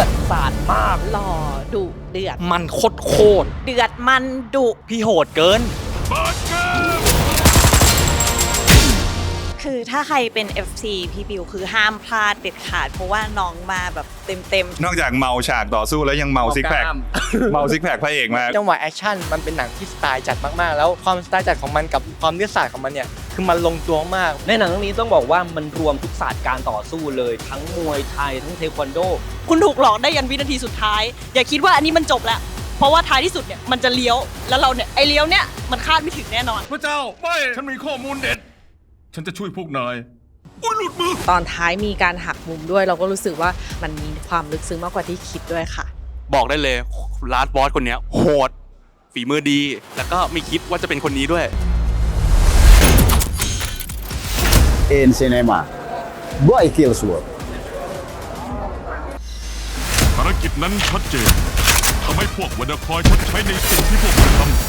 อดสาดมาก หล่อดุเดือด มันโคตรโคตรเดือดมันดุ พี่โหดเกิน คือถ้าใครเป็น FC พี่บิวคือห้ามพลาดเด็ดขาด เพราะว่าน้องมาแบบเต็มนอกจากเมาฉากต่อสู้แล้วยังเมาซิกแพคเมาซิกแพคพระเอกมาจังหวะแอคชั่นมันเป็นหนังที่สไตล์จัดมากๆ แล้วความสไตล์จัดของมันกับความเลือดสาดของมันเนี่ย คือมันลงตัวมาก ในหนังเรื่องนี้ต้องบอกว่ามันรวมทุกศาสตร์การต่อสู้เลย ทั้งมวยไทยทั้งเทควันโดๆคุณถูกหลอกได้ยันวินาทีสุดท้าย อย่าคิดว่าอันนี้มันจบแล้ว เพราะว่าท้ายที่สุดเนี่ยมันจะเลี้ยว แล้วเราเนี่ยไอเลี้ยวเนี่ยมันคาดไม่ถึงแน่นอน พระเจ้าไม่ฉันมีข้อมูลเด็ด ฉันจะช่วยพวกนายๆตอนท้ายมีการหักมุมด้วย เราก็รู้สึกว่ามันมีความลึกซึ้งมากกว่าที่คิดด้วยค่ะ บอกได้เลยลาสบอสคนเนี้ยโหดฝีมือดี แล้วก็ไม่คิดว่าจะเป็นคนนี้ด้วย in cinema. Boy kills world. ภารกิจนั้นชัดเจนทำให้พวกวันดอร์คอยชดใช้ในสิ่งที่พวกมันทำ